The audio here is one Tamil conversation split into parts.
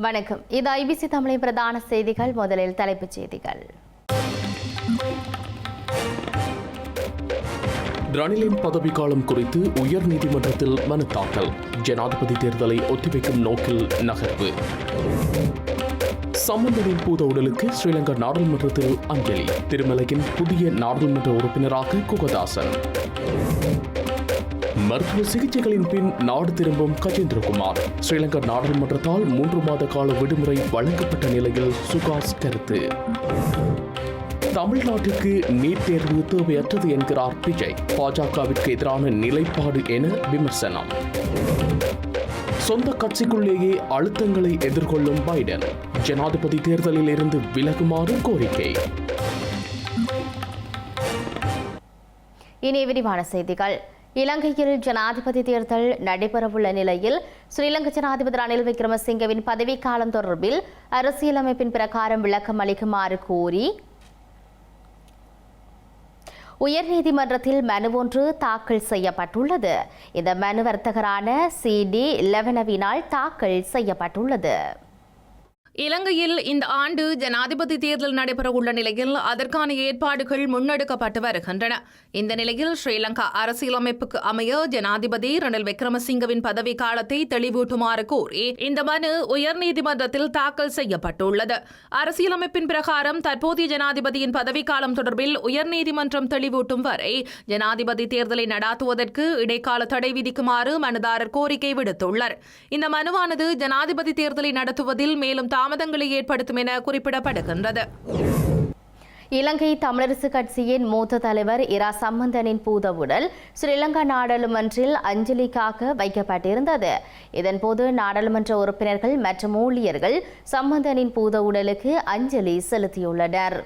வணக்கம். இது ஐபிசி தமிழின் பிரதான செய்திகள். முதலில் தலைப்புச் செய்திகள். ரணிலின் பதவிக்காலம் குறித்து உயர் நீதிமன்றத்தில் மனு தாக்கல். ஜனாதிபதி தேர்தலை ஒத்திவைக்கும் நோக்கில் நகர்வு. சம்பந்தனின் பூத உடலுக்கு ஸ்ரீலங்கா நாடாளுமன்றத்தில் அஞ்சலி. திருமலையின் புதிய நாடாளுமன்ற உறுப்பினராக குகதாசன். மருத்துவ சிகிச்சைகளின் பின் நாடு திரும்பும் கஜேந்திரகுமார். ஸ்ரீலங்கா நாடாளுமன்றத்தால் மூன்று மாத கால விடுமுறை வழங்கப்பட்ட நிலையில் சுகாஸ் கருத்து. தமிழ்நாட்டுக்கு நீட் தேர்வு தேவையற்றது என்கிறார் விஜய். பாஜகவிற்கு எதிரான நிலைப்பாடு என விமர்சனம். சொந்த கட்சிக்குள்ளேயே அழுத்தங்களை எதிர்கொள்ளும் பைடன். ஜனாதிபதி தேர்தலில் இருந்து விலகுமாறு கோரிக்கை. இனி விரிவான செய்திகள். இலங்கையில் ஜனாதிபதி தேர்தல் நடைபெறவுள்ள நிலையில் ஸ்ரீலங்கா ஜனாதிபதி ரணில் விக்ரமசிங்கவின் பதவிக்காலம் தொடர்பில் அரசியலமைப்பின் பிரகாரம் விளக்கம் அளிக்குமாறு கோரி உயர்நீதிமன்றத்தில் மனு ஒன்று தாக்கல் செய்யப்பட்டுள்ளது. இந்த மனு வர்த்தகரான சி டி லெவனவினால் தாக்கல் செய்யப்பட்டுள்ளது. இலங்கையில் இந்த ஆண்டு ஜனாதிபதி தேர்தல் நடைபெறவுள்ள நிலையில் அதற்கான ஏற்பாடுகள் முன்னெடுக்கப்பட்டு வருகின்றன. இந்த நிலையில் ஸ்ரீலங்கா அரசியலமைப்புக்கு அமைய ஜனாதிபதி ரணில் விக்ரமசிங்கவின் பதவி காலத்தை தெளிவூட்டுமாறு கோரி இந்த மனு உயர்நீதிமன்றத்தில் தாக்கல் செய்யப்பட்டுள்ளது. அரசியலமைப்பின் பிரகாரம் தற்போதைய ஜனாதிபதியின் பதவிக்காலம் தொடர்பில் உயர்நீதிமன்றம் தெளிவூட்டும் வரை ஜனாதிபதி தேர்தலை நடாத்துவதற்கு இடைக்கால தடை விதிக்குமாறு மனுதாரர் கோரிக்கை விடுத்துள்ளார். இந்த மனுவானது ஜனாதிபதி தேர்தலை நடத்துவதில் மேலும் தாமதங்களை ஏற்படுத்தும் என குறிப்பிடப்படுகின்றது. இலங்கை தமிழரசு கட்சியின் மூத்த தலைவர் இரா சம்பந்தனின் பூதவுடல் ஸ்ரீலங்கா நாடாளுமன்றில் அஞ்சலிக்காக வைக்கப்பட்டிருந்தது. இதன்போது நாடாளுமன்ற உறுப்பினர்கள் மற்றும் ஊழியர்கள் சம்பந்தனின் பூத உடலுக்கு அஞ்சலி செலுத்தியுள்ளனர்.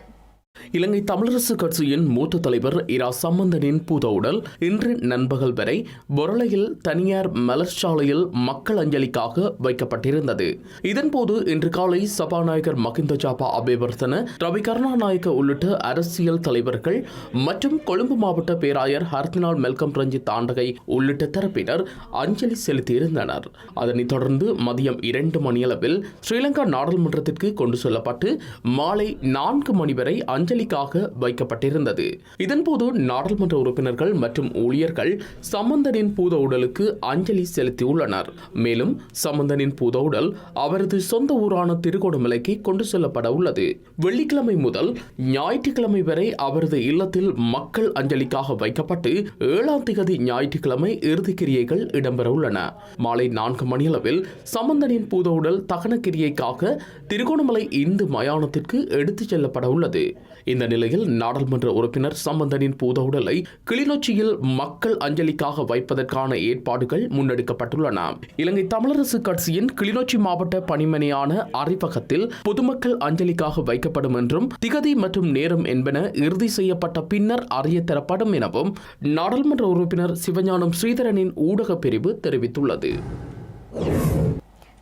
இலங்கை தமிழரசு கட்சியின் மூத்த தலைவர் இரா சம்பந்தனின் பூத உடல் இன்று நண்பகல் வரை பொருளையில் தனியார் மலர்ச்சாலையில் மக்கள் அஞ்சலிக்காக வைக்கப்பட்டிருந்தது. இதன்போது இன்று காலை சபாநாயகர் மகிந்த ஜாபா அபேவர்தன ரவி கருணாநாயக்க உள்ளிட்ட அரசியல் தலைவர்கள் மற்றும் கொழும்பு மாவட்ட பேராயர் ஹர்தினால் மெல்கம் ரஞ்சித் ஆண்டகை உள்ளிட்ட தரப்பினர் அஞ்சலி செலுத்தியிருந்தனர். அதனைத் தொடர்ந்து மதியம் இரண்டு மணியளவில் ஸ்ரீலங்கா நாடாளுமன்றத்திற்கு கொண்டு செல்லப்பட்டு மாலை நான்கு மணி வரை அஞ்சலிக்காக வைக்கப்பட்டிருந்தது. இதன்போது நாடாளுமன்ற உறுப்பினர்கள் மற்றும் ஊழியர்கள் சம்பந்தனின் பூத உடலுக்கு அஞ்சலி செலுத்தியுள்ளனர். மேலும் சம்பந்தனின் பூத உடல் அவரது சொந்த ஊரான திருகோணமலைக்கு கொண்டு செல்லப்பட உள்ளது. வெள்ளிக்கிழமை முதல் ஞாயிற்றுக்கிழமை வரை அவரது இல்லத்தில் மக்கள் அஞ்சலிக்காக வைக்கப்பட்டு ஏழாம் திகதி ஞாயிற்றுக்கிழமை இறுதிக்கிரியைகள் இடம்பெறவுள்ளன இடம்பெற உள்ளன. மாலை நான்கு மணியளவில் சம்பந்தனின் பூத உடல் தகன கிரியைக்காக திருகோணமலை இந்து மயானத்திற்கு எடுத்துச் செல்லப்பட உள்ளது. இந்த நிலையில் நாடாளுமன்ற உறுப்பினர் சம்பந்தனின் பூத உடலை கிளிநொச்சியில் மக்கள் அஞ்சலிக்காக வைப்பதற்கான ஏற்பாடுகள் முன்னெடுக்கப்பட்டுள்ளன. இலங்கை தமிழரசு கட்சியின் கிளிநொச்சி மாவட்ட பணிமனையான அறிவகத்தில் பொதுமக்கள் அஞ்சலிக்காக வைக்கப்படும் என்றும் திகதி மற்றும் நேரம் என்பன இறுதி செய்யப்பட்ட பின்னர் அறிய தரப்படும் எனவும் நாடாளுமன்ற உறுப்பினர் சிவஞானம் ஸ்ரீதரனின் ஊடக பிரிவு தெரிவித்துள்ளது.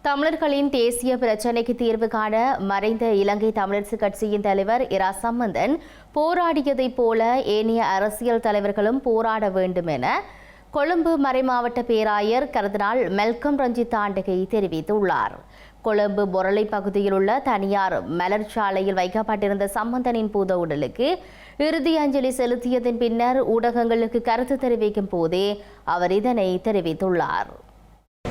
தமிழர்களின் தேசிய பிரச்சினைக்கு தீர்வு காண மறைந்த இலங்கை தமிழரசு கட்சியின் தலைவர் இரா சம்பந்தன் போராடியதைப் போல ஏனைய அரசியல் தலைவர்களும் போராட வேண்டும் என கொழும்பு மறைமாவட்ட பேராயர் கருதினால் மெல்கம் ரஞ்சித் ஆண்டகை தெரிவித்துள்ளார். கொழும்பு பொரளை பகுதியில் உள்ள தனியார் மலர்ச்சாலையில் வைக்கப்பட்டிருந்த சம்பந்தனின் பூத உடலுக்கு இறுதி அஞ்சலி செலுத்தியதன் பின்னர் ஊடகங்களுக்கு கருத்து தெரிவிக்கும் போதே அவர் இதனை தெரிவித்துள்ளார்.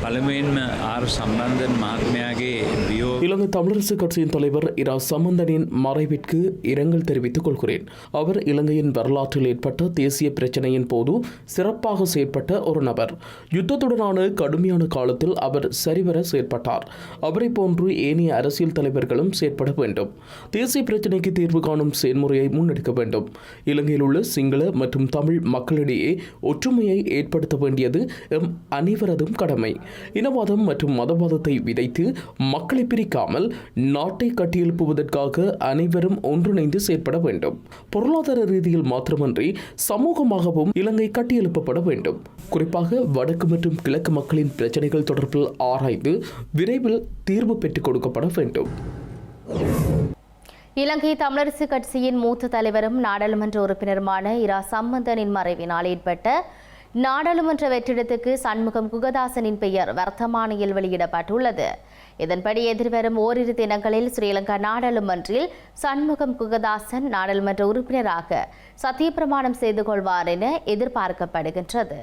පළමුවෙන්ම ආර් සම්බන්ධන් මහත්මයාගේ වියෝ இலங்கை தமிழரசு கட்சியின் தலைவர் இரா சம்பந்தனின் மறைவிற்கு இரங்கல் தெரிவித்துக் கொள்கிறேன் அவர் இலங்கையின் வரலாற்றில் ஏற்பட்ட தேசிய பிரச்சனையின் போது சிறப்பாக செயற்பட்ட ஒரு நபர் யுத்தத்துடனான கடுமையான காலத்தில் அவர் சரிவர செயற்பட்டார் அவரை போன்று ஏனைய அரசியல் தலைவர்களும் செயற்பட வேண்டும் தேசிய பிரச்சனைக்கு தீர்வு காணும் செயல்முறையை முன்னெடுக்க வேண்டும் இலங்கையில் உள்ள சிங்கள மற்றும் தமிழ் மக்களிடையே ஒற்றுமையை ஏற்படுத்த வேண்டியது எம் அனைவரதும் கடமை இனவாதம் மற்றும் மதவாதத்தை விதைத்து மக்களை பிரிக்காமல் நாட்டை கட்டியெழுப்புவதற்காக அனைவரும் ஒன்றிணைந்து செயற்பட வேண்டும். பொருளாதார ரீதியில் மாத்திரமன்றி சமூகமாகவும் இலங்கை கட்டியெழுப்பப்பட வேண்டும். குறிப்பாக வடக்கு மற்றும் கிழக்கு மக்களின் பிரச்சனைகள் தொடர்பில் ஆராய்ந்து விரைவில் தீர்வு பெற்றுக் கொடுக்கப்பட வேண்டும். இலங்கை தமிழரசு கட்சியின் மூத்த தலைவரும் நாடாளுமன்ற உறுப்பினருமான இரா சம்பந்தனின் மறைவினால் ஏற்பட்ட நாடாளுமன்ற வெற்றிடத்துக்கு சண்முகம் குகதாசனின் பெயர் வர்த்தமானியில் வெளியிடப்பட்டுள்ளது. இதன்படி எதிர்வரும் ஓரிரு தினங்களில் ஸ்ரீலங்கா நாடாளுமன்றில் சண்முகம் குகதாசன் நாடாளுமன்ற உறுப்பினராக சத்தியப்பிரமாணம் செய்து கொள்வார் என எதிர்பார்க்கப்படுகின்றது.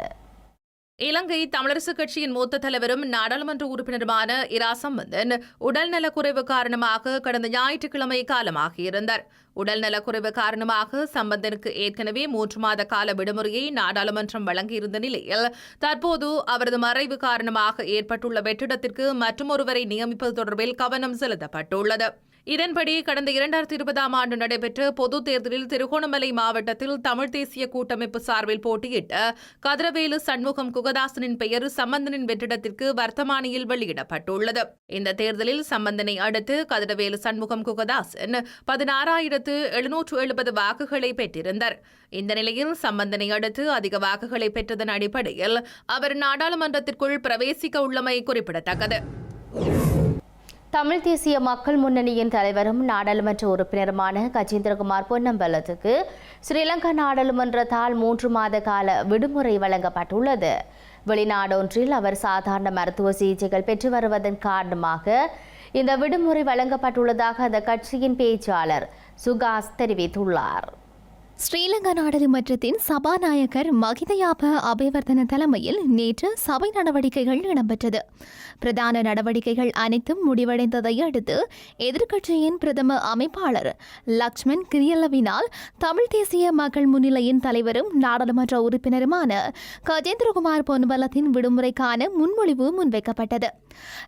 இலங்கை தமிழரசுக் கட்சியின் மூத்த தலைவரும் நாடாளுமன்ற உறுப்பினருமான இரா சம்பந்தன் உடல்நலக்குறைவு காரணமாக கடந்த ஞாயிற்றுக்கிழமை காலமாகியிருந்தார் உடல்நலக்குறைவு காரணமாக சம்பந்தனுக்கு ஏற்கனவே மூன்று மாத கால விடுமுறையை நாடாளுமன்றம் வழங்கியிருந்த நிலையில் தற்போது அவரது மறைவு காரணமாக ஏற்பட்டுள்ள வெற்றிடத்திற்கு மற்றொருவரை நியமிப்பது தொடர்பில் கவனம் செலுத்தப்பட்டுள்ளது. இதன்படி கடந்த இரண்டாயிரத்தி இருபதாம் ஆண்டு நடைபெற்ற பொதுத் தேர்தலில் திருகோணமலை மாவட்டத்தில் தமிழ் தேசிய கூட்டமைப்பு சார்பில் போட்டியிட்ட கதிரவேலு சண்முகம் குகதாசனின் பெயர் சம்பந்தனின் வெற்றிடத்திற்கு வர்த்தமானியில் வெளியிடப்பட்டுள்ளது. இந்த தேர்தலில் சம்பந்தனை அடுத்து கதிரவேலு சண்முகம் குகதாசன் பதினாறாயிரத்து எழுநூற்று எழுபது வாக்குகளை பெற்றிருந்தார். இந்த நிலையில் சம்பந்தனை அடுத்து அதிக வாக்குகளை பெற்றதன் அடிப்படையில் அவர் நாடாளுமன்றத்திற்குள் பிரவேசிக்க உள்ளமை குறிப்பிடத்தக்கது. தமிழ் தேசிய மக்கள் முன்னணியின் தலைவரும் நாடாளுமன்ற உறுப்பினருமான கஜேந்திரகுமார் பொன்னம்பலத்துக்கு ஸ்ரீலங்கா நாடாளுமன்றத்தால் மூன்று மாத கால விடுமுறை வழங்கப்பட்டுள்ளது. வெளிநாடொன்றில் அவர் சாதாரண மருத்துவ சிகிச்சைகள் பெற்று வருவதன் காரணமாக இந்த விடுமுறை வழங்கப்பட்டுள்ளதாக அந்த கட்சியின் பேச்சாளர் சுகாஸ் தெரிவித்துள்ளார். ஸ்ரீலங்கா நாடாளுமன்றத்தின் சபாநாயகர் மகிதயாப அபேவர்தன தலைமையில் நேற்று சபை நடவடிக்கைகள் இடம்பெற்றது. பிரதான நடவடிக்கைகள் அனைத்தும் முடிவடைந்ததை அடுத்து எதிர்க்கட்சியின் பிரதம அமைப்பாளர் லக்ஷ்மண் கிரியல்லவினால் தமிழ் தேசிய மக்கள் முன்னிலையின் தலைவரும் நாடாளுமன்ற உறுப்பினருமான கஜேந்திரகுமார் பொன்னம்பலத்தின் விடுமுறைக்கான முன்மொழிவு முன்வைக்கப்பட்டது.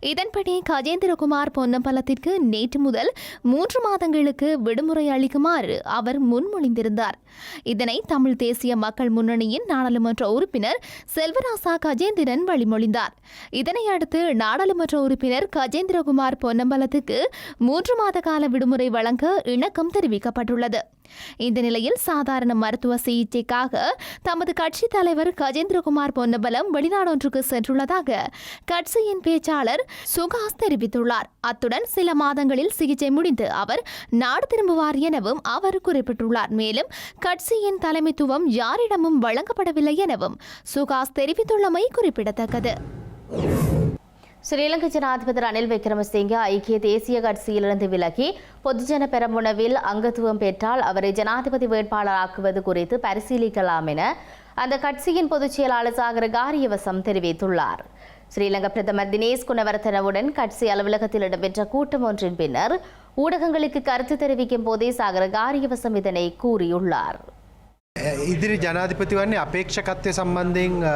இதன்படி கஜேந்திரகுமார் பொன்னம்பலத்திற்கு நேற்று முதல் மூன்று மாதங்களுக்கு விடுமுறை அளிக்குமாறு அவர் முன்மொழிந்திருந்தார். இதனை தமிழ் தேசிய மக்கள் முன்னணியின் நாடாளுமன்ற உறுப்பினர் செல்வராசா கஜேந்திரன் வழிமொழிந்தார். இதனை அடுத்து நாடாளுமன்ற உறுப்பினர் கஜேந்திரகுமார் பொன்னம்பலத்துக்கு மூன்று மாத கால விடுமுறை வழங்க இணக்கம் தெரிவிக்கப்பட்டுள்ளது. இந்த நிலையில் சாதாரண மருத்துவ சிகிச்சைக்காக தமது கட்சி தலைவர் கஜேந்திரகுமார் பொன்னபலம் வெளிநாடொன்றுக்கு சென்றுள்ளதாக கட்சியின் பேச்சாளர் சுகாஸ் தெரிவித்துள்ளார். அத்துடன் சில மாதங்களில் சிகிச்சை முடிந்து அவர் நாடு திரும்புவார் எனவும் அவர் குறிப்பிட்டுள்ளார். மேலும் கட்சியின் தலைமைத்துவம் யாரிடமும் வழங்கப்படவில்லை எனவும் சுகாஸ் தெரிவித்துள்ளமை குறிப்பிடத்தக்கது. ஸ்ரீலங்கை ஜனாதிபதி ரணில் விக்ரமசிங்கே ஐக்கிய தேசிய கட்சியிலிருந்து விலகி பொதுஜன பெரமுனவில் அங்கத்துவம் பெற்றால் அவரை ஜனாதிபதி வேட்பாளராக்குவது குறித்து பரிசீலிக்கலாம் என அந்த கட்சியின் பொதுச் செயலாளர் சாகர காரியவசம் தெரிவித்துள்ளார். ஸ்ரீலங்கா பிரதமர் தினேஷ் குணவர்த்தனவுடன் கட்சி அலுவலகத்தில் இடம்பெற்ற கூட்டம் ஒன்றின் பின்னர் ஊடகங்களுக்கு கருத்து தெரிவிக்கும் போதே சாகர காரியவசம் இதனை கூறியுள்ளார். ඉදිරි ජනාධිපති වන්නේ අපේක්ෂකත්වය සම්බන්ධයෙන් අ,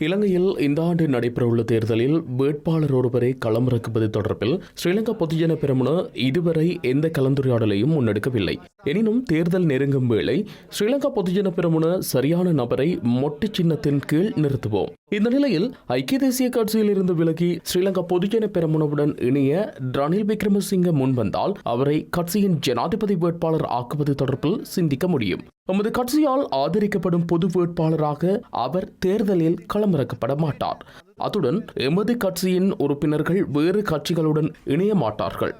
இலங்கையில் இந்த ஆண்டு நடைபெறவுள்ள தேர்தலில் வேட்பாளர் ஒருவரை களமிறக்குவது தொடர்பில் ஸ்ரீலங்கா பொதுஜன பெரமுன இதுவரை எந்த கலந்துரையாடலையும் முன்னெடுக்கவில்லை எனினும் தேர்தல் நெருங்கும் வேளை ஸ்ரீலங்கா பொதுஜன பெரமுன சரியான நபரை மொட்டு சின்னத்தின் கீழ் நிறுத்துவோம் இந்த நிலையில் ஐக்கிய தேசிய கட்சியில் இருந்து விலகி ஸ்ரீலங்கா பொதுஜன பெரமுனவுடன் இணைய ரணில் விக்ரமசிங்க முன்வந்தால் அவரை கட்சியின் ஜனாதிபதி வேட்பாளர் ஆக்குவது தொடர்பில் சிந்திக்க முடியும் எமது கட்சியால் ஆதரிக்கப்படும் பொது வேட்பாளராக அவர் தேர்தலில் களமிறக்கப்பட மாட்டார். அத்துடன் எமது கட்சியின் உறுப்பினர்கள் வேறு கட்சிகளுடன் இணைய மாட்டார்கள்.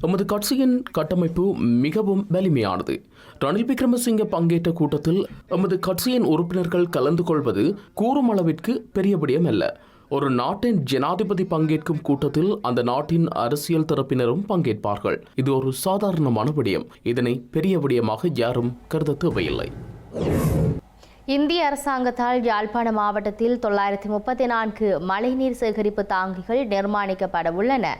எமது கட்சியின் கட்டமைப்பு மிகவும் வலிமையானது. ரணில் விக்ரமசிங்க பங்கேற்ற கூட்டத்தில் எமது கட்சியின் உறுப்பினர்கள் கலந்து கொள்வது கூறும் அளவிற்கு பெரிய விடயம் அல்ல ஒரு நாட்டின் ஜனாதிபதி பங்கேற்கும் கூட்டத்தில் அந்த நாட்டின் அரசியல் தரப்பினரும் பங்கேற்பார்கள். இது ஒரு சாதாரணமான விடயம். இதனை பெரிய விடயமாக யாரும் கருத தேவையில்லை. இந்திய அரசாங்கத்தால் யாழ்ப்பாண மாவட்டத்தில் தொள்ளாயிரத்தி முப்பத்தி நான்கு மழைநீர் சேகரிப்பு தாங்கிகள் நிர்மாணிக்கப்பட உள்ளன.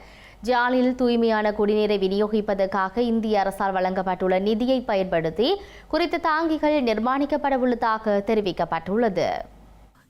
ஜாலில் தூய்மையான குடிநீரை விநியோகிப்பதற்காக இந்திய அரசால் வழங்கப்பட்டுள்ள நிதியை பயன்படுத்தி குறித்த தாங்கிகள் நிர்மாணிக்கப்பட உள்ளதாக தெரிவிக்கப்பட்டுள்ளது.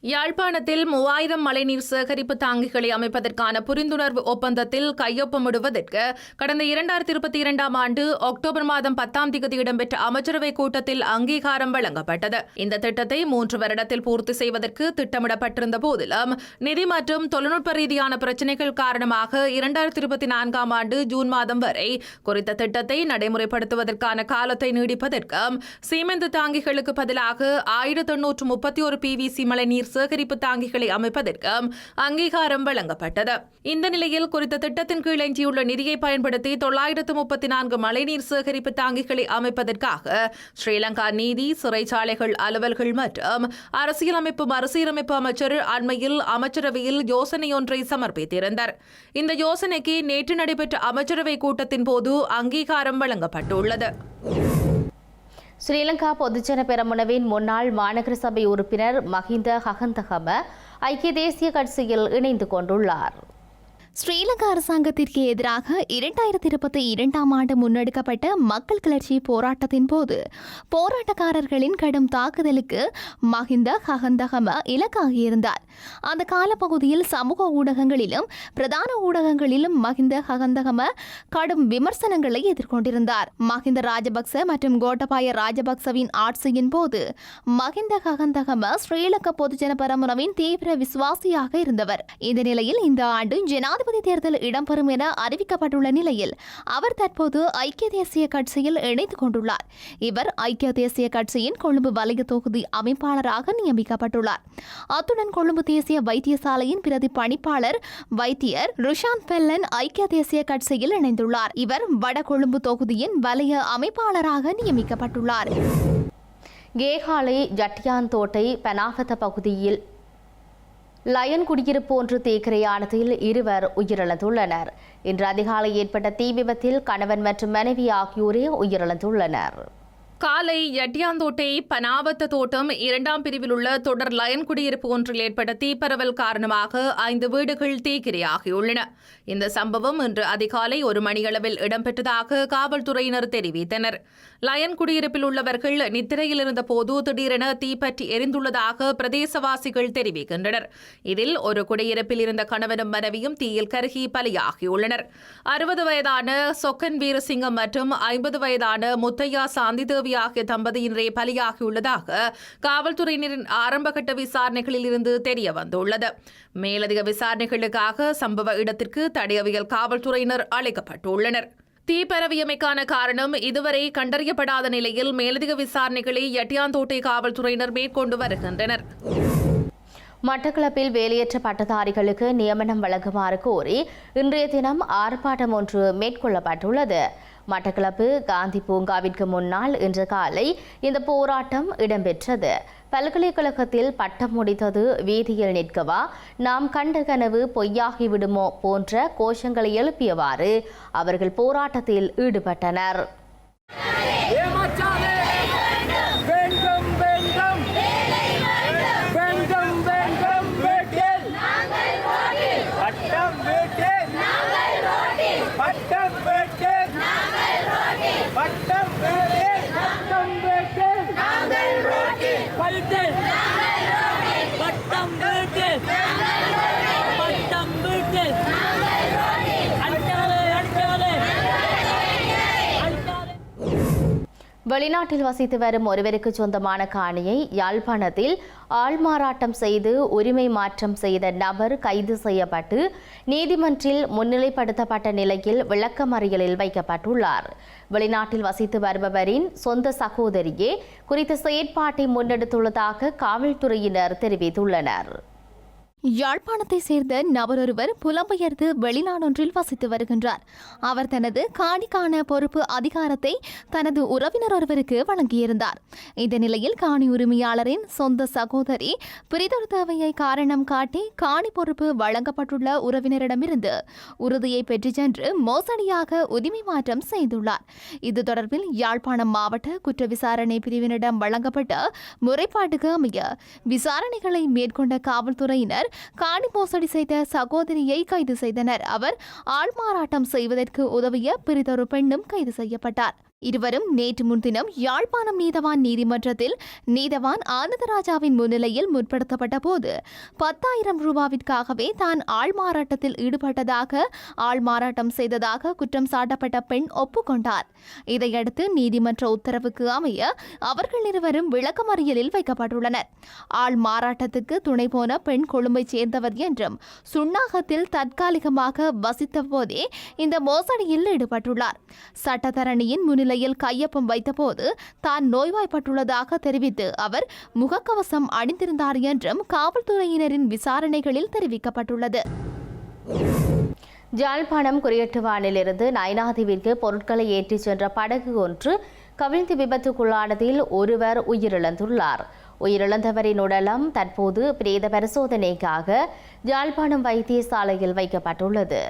யாழ்ப்பாணத்தில் மூவாயிரம் மழைநீர் சேகரிப்பு தாங்கிகளை அமைப்பதற்கான புரிந்துணர்வு ஒப்பந்தத்தில் கையொப்பமிடுவதற்கு கடந்த இரண்டாயிரத்தி இருபத்தி இரண்டாம் ஆண்டு அக்டோபர் மாதம் பத்தாம் தேதி இடம்பெற்ற அமைச்சரவை கூட்டத்தில் அங்கீகாரம் வழங்கப்பட்டது. இந்த திட்டத்தை மூன்று வருடத்தில் பூர்த்தி செய்வதற்கு திட்டமிடப்பட்டிருந்த போதிலும் நிதி மற்றும் தொழில்நுட்ப ரீதியான பிரச்சினைகள் காரணமாக இரண்டாயிரத்தி இருபத்தி நான்காம் ஆண்டு ஜூன் மாதம் வரை குறித்த திட்டத்தை நடைமுறைப்படுத்துவதற்கான காலத்தை நீடிப்பதற்கும் சீமெந்து தாங்கிகளுக்கு பதிலாக ஆயிரத்தி எண்ணூற்று முப்பத்தி ஒரு பிவிசி மழைநீர் சேகரிப்பு தாங்கிகளை அமைப்பதற்கும் அங்கீகாரம் வழங்கப்பட்டது. இந்த நிலையில் குறித்த திட்டத்தின் கீழ் எஞ்சியுள்ள நிதியை பயன்படுத்தி தொள்ளாயிரத்து முப்பத்தி நான்கு மழைநீர் சேகரிப்பு தாங்கிகளை அமைப்பதற்காக ஸ்ரீலங்கா நீதி சிறைச்சாலைகள் அலுவல்கள் மற்றும் அரசியலமைப்பு மறுசீரமைப்பு அமைச்சர் அண்மையில் அமைச்சரவையில் யோசனையொன்றை சமர்ப்பித்திருந்தார். இந்த யோசனைக்கு நேற்று நடைபெற்ற அமைச்சரவை கூட்டத்தின் போது அங்கீகாரம் வழங்கப்பட்டுள்ளது. ஸ்ரீலங்கா பொதுஜன பெரமுனவின் முன்னாள் மாநகர சபை உறுப்பினர் மஹிந்த ஹகந்தகம ஐக்கிய தேசிய கட்சியில் இணைந்து கொண்டுள்ளார். ஸ்ரீலங்கா அரசாங்கத்திற்கு எதிராக இரண்டாயிரத்தி இருபத்தி இரண்டாம் ஆண்டு முன்னெடுக்கப்பட்ட மக்கள் கிளர்ச்சி போராட்டத்தின் போது போராட்டக்காரர்களின் கடும் தாக்குதலுக்கு மஹிந்த ஹகந்தகம இலக்காகியிருந்தார். அந்த காலப்பகுதியில் சமூக ஊடகங்களிலும் பிரதான ஊடகங்களிலும் மஹிந்த ஹகந்தகம கடும் விமர்சனங்களை எதிர்கொண்டிருந்தார். மஹிந்த ராஜபக்ச மற்றும் கோட்டபாய ராஜபக்சவின் ஆட்சியின் போது மஹிந்த ஹகந்தகம ஸ்ரீலங்கா பொதுஜன பரமுனவின் தீவிர விசுவாசியாக இருந்தவர். இந்த நிலையில் இந்த ஆண்டு ஜனாதிபதி தேர்தல் இடம்பெறும் என அறிவிக்கப்பட்டுள்ள நிலையில் அவர் தற்போது ஐக்கிய தேசிய கட்சியில் இணைந்து கொண்டுள்ளார். இவர் ஐக்கிய தேசிய கட்சியின் கொழும்பு வலய தொகுதி அமைப்பாளராக நியமிக்கப்பட்டுள்ளார். அத்துடன் கொழும்பு தேசிய வைத்தியசாலையின் பிரதி பணிப்பாளர் வைத்தியர் ருஷாந்த் பெல்லன் ஐக்கிய தேசிய கட்சியில் இணைந்துள்ளார். இவர் வட கொழும்பு தொகுதியின் வலய அமைப்பாளராக நியமிக்கப்பட்டுள்ளார். கேகாலை ஜட்டியாந்தோட்டை பெனாகத்த பகுதியில் லயன் குடியிருப்பு ஒன்று தீக்கிரையானதில் இருவர் உயிரிழந்துள்ளனர். இன்று அதிகாலை ஏற்பட்ட தீ விபத்தில் கணவன் மற்றும் மனைவி ஆகியோரே உயிரிழந்துள்ளனர். காலை எட்டியாந்தோட்டை பனாவத்த தோட்டம் இரண்டாம் பிரிவில் உள்ள தொடர் லயன் குடியிருப்பு ஒன்றில் ஏற்பட்ட தீப்பரவல் காரணமாக ஐந்து வீடுகள் தீக்கிரையாகியுள்ளன. இந்த சம்பவம் இன்று அதிகாலை ஒரு மணியளவில் இடம்பெற்றதாக காவல்துறையினர் தெரிவித்தனர். லயன் குடியிருப்பில் உள்ளவர்கள் நித்திரையில் இருந்தபோது திடீரென தீப்பற்றி எரிந்துள்ளதாக பிரதேசவாசிகள் தெரிவிக்கின்றனர். இதில் ஒரு குடியிருப்பில் இருந்த கணவனும் மனைவியும் தீயில் கருகி பலியாகியுள்ளனர். அறுபது வயதான சொக்கன் வீரசிங்கம் மற்றும் ஐம்பது வயதான முத்தையா சாந்திதேவி ஆகிய தம்பதியினரே பலியாகியுள்ளதாக காவல்துறையினரின் ஆரம்பகட்ட விசாரணைகளில் இருந்து தெரிய வந்துள்ளது. மேலதிக விசாரணைகளுக்காக சம்பவ இடத்திற்கு தடயவியல் காவல்துறையினர் அழைக்கப்பட்டுள்ளனர். தீ பரவியமைக்கான காரணம் இதுவரை கண்டறியப்படாத நிலையில் மேலதிக விசாரணைகளை எட்டியாந்தோட்டை காவல்துறையினர் மேற்கொண்டு வருகின்றனர். மட்டக்களப்பில் வேலையற்ற பட்டதாரிகளுக்கு நியமனம் வழங்குமாறு கோரி இன்றைய தினம் ஆர்ப்பாட்டம் ஒன்று மேற்கொள்ளப்பட்டுள்ளது. மட்டக்களப்பு காந்தி பூங்காவிற்கு முன்னால் இன்று காலை இந்த போராட்டம் இடம்பெற்றது. பல்கலைக்கழகத்தில் பட்டம் முடித்தது வீதியில் நிற்கவா நாம் கண்ட கனவு பொய்யாகிவிடுமோ போன்ற கோஷங்களை எழுப்பியவாறு அவர்கள் போராட்டத்தில் ஈடுபட்டனர் ஏமாற்றாதே வேண்டும் வேண்டும் வேண்டும் வேண்டும் வீட்டில் பட்டம் வீட்டில் பட்டம் வீட்டில் பட்டம் வீட்டில் பட்டம் வீட்டில் பல்ட்டில் பட்டம் வீட்டில் பட்டம் வீட்டில் அடிக்காதே அடிக்காதே அடிக்காதே வெளிநாட்டில் வசித்து வரும் ஒருவருக்கு சொந்தமான காணியை யாழ்ப்பாணத்தில் ஆள்மாறாட்டம் செய்து உரிமை மாற்றம் செய்த நபர் கைது செய்யப்பட்டு நீதிமன்றில் முன்னிலைப்படுத்தப்பட்ட நிலையில் விளக்கமறியலில் வைக்கப்பட்டுள்ளார். வெளிநாட்டில் வசித்து வருபவரின் சொந்த சகோதரியே குறித்த செயற்பாட்டை முன்னெடுத்துள்ளதாக காவல்துறையினர் தெரிவித்துள்ளனர். யாழ்ப்பாணத்தை சேர்ந்த நபரொருவர் புலம்பெயர்ந்து வெளிநாடொன்றில் வசித்து வருகின்றார். அவர் தனது காணிக்கான பொறுப்பு அதிகாரத்தை தனது உறவினர் ஒருவருக்கு வழங்கியிருந்தார். இந்த நிலையில் காணி உரிமையாளரின் சொந்த சகோதரி பிரிதொரு தேவையை காரணம் காட்டி காணி பொறுப்பு வழங்கப்பட்டுள்ள உறவினரிடமிருந்து உறுதியை பெற்று சென்று மோசடியாக உரிமை மாற்றம் செய்துள்ளார். இது தொடர்பில் யாழ்ப்பாணம் மாவட்ட குற்ற விசாரணை பிரிவினரிடம் வழங்கப்பட்ட முறைப்பாட்டுக்கு அமைய விசாரணைகளை மேற்கொண்ட காவல்துறையினர் காணி மோசடி செய்த சகோதரியை கைது செய்தனர். அவர் ஆள்மாறாட்டம் செய்வதற்கு உதவிய பிரிதொரு பெண்ணும் கைது செய்யப்பட்டார். இருவரும் நேற்று முன்தினம் யாழ்ப்பாணம் நீதவான் நீதிமன்றத்தில் நீதவான் ஆனந்தராஜாவின் முன்னிலையில் முற்படுத்தப்பட்ட போது பத்தாயிரம் ரூபாவிற்காகவே தான் ஆள்மாறாட்டத்தில் ஈடுபட்டதாக ஆள்மாறாட்டம் செய்ததாக குற்றம் சாட்டப்பட்ட பெண் ஒப்புக்கொண்டார். இதையடுத்து நீதிமன்ற உத்தரவுக்கு அமைய அவர்கள் இருவரும் விளக்கமறியலில் வைக்கப்பட்டுள்ளனர். ஆள் மாறாட்டத்துக்கு துணை போன பெண் கொழும்பைச் சேர்ந்தவர் என்றும் சுண்ணாகத்தில் தற்காலிகமாக வசித்த போதே இந்த மோசடியில் ஈடுபட்டுள்ளார். சட்டத்தரணியின் முன்னிலை நிலையில் கையொப்பம் வைத்தபோது தான் நோய்வாய்ப்பட்டுள்ளதாக தெரிவித்து அவர் முகக்கவசம் அணிந்திருந்தார் என்றும் காவல்துறையினரின் விசாரணைகளில் தெரிவிக்கப்பட்டுள்ளது. ஜாழ்ப்பாணம் குரியட்டுவானிலிருந்து நயனாதீவிற்கு பொருட்களை ஏற்றிச் சென்ற படகு ஒன்று கவிழ்ந்து விபத்துக்குள்ளானதில் ஒருவர் உயிரிழந்துள்ளார். உயிரிழந்தவரின் உடலம் தற்போது பிரேத பரிசோதனைக்காக யாழ்ப்பாணம் வைத்தியசாலையில் வைக்கப்பட்டுள்ளது.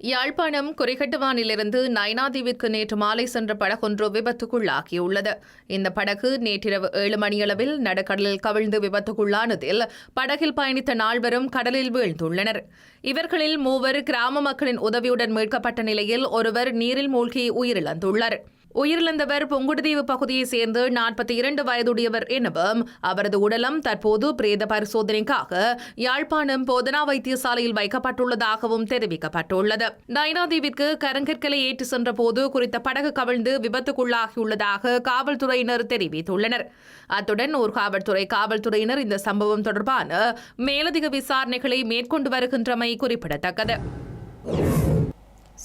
யாழ்ப்பாணம் குறைகட்டுவானிலிருந்து நயனாதீவிற்கு நேற்று மாலை சென்ற படகொன்று விபத்துக்குள்ளாகியுள்ளது. இந்த படகு நேற்றிரவு ஏழு மணியளவில் நடுக்கடலில் கவிழ்ந்து விபத்துக்குள்ளானதில் படகில் பயணித்த நால்வரும் கடலில் வீழ்ந்துள்ளனர். இவர்களில் மூவர் கிராம மக்களின் உதவியுடன் மீட்கப்பட்ட நிலையில் ஒருவர் நீரில் மூழ்கி உயிரிழந்துள்ளார். உயிரிழந்தவர் புங்குடுதீவு பகுதியைச் சேர்ந்த நாற்பத்தி இரண்டு வயதுடையவர் எனவும் அவரது உடலம் தற்போது பிரேத பரிசோதனைக்காக யாழ்ப்பாணம் போதனா வைத்தியசாலையில் வைக்கப்பட்டுள்ளதாகவும் தெரிவிக்கப்பட்டுள்ளது. நயனாதீவிற்கு கரங்கற்களை ஏற்றி சென்றபோது குறித்த படகு கவிழ்ந்து விபத்துக்குள்ளாகியுள்ளதாக காவல்துறையினர் தெரிவித்துள்ளனர். அத்துடன் ஒரு காவல்துறை காவல்துறையினர் இந்த சம்பவம் தொடர்பான மேலதிக விசாரணைகளை மேற்கொண்டு வருகின்றமை குறிப்பிடத்தக்கது.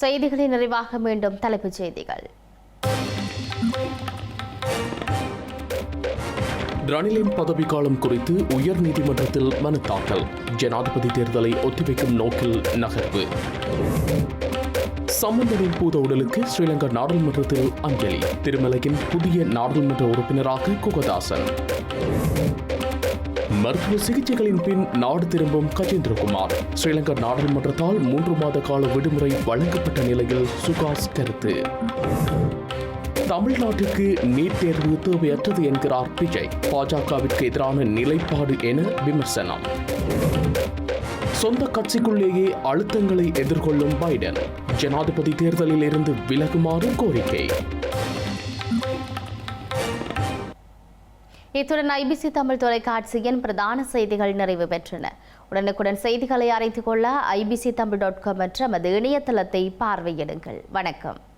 செய்திகளின் நிறைவாக மீண்டும் தலைப்புச் செய்திகள். ரணிலின் பதவிக்காலம் குறித்து உயர் நீதிமன்றத்தில் மனு தாக்கல். ஜனாதிபதி தேர்தலை ஒத்திவைக்கும் நோக்கில் நகர்வு. சம்பந்தனின் பூத உடலுக்கு ஸ்ரீலங்கா நாடாளுமன்றத்தில் அஞ்சலி. திருமலையின் புதிய நாடாளுமன்ற உறுப்பினராக குகதாசன். மருத்துவ சிகிச்சைகளின் பின் நாடு திரும்பும் கஜேந்திரகுமார். ஸ்ரீலங்கா நாடாளுமன்றத்தால் மூன்று மாத கால விடுமுறை வழங்கப்பட்ட நிலையில் சுகாஸ் கருத்து. தமிழ்நாட்டுக்கு நீட் தேர்வு தேவையற்றது என்கிறார் விஜய். பாஜகவிற்கு எதிரான நிலைப்பாடு என விமர்சனம். சொந்த கட்சிக்குள்ளேயே அழுத்தங்களை எதிர்கொள்ளும் பைடன். ஜனாதிபதி தேர்தலில் இருந்து விலகுமாறு கோரிக்கை. இத்துடன் ஐபிசி தமிழ் தொலைக்காட்சியின் பிரதான செய்திகள் நிறைவு பெற்றன. உடனுக்குடன் செய்திகளை அறிந்து கொள்ள ஐபிசி தமிழ் டாட் காம் என்ற நமது இணையதளத்தை பார்வையிடுங்கள். வணக்கம்.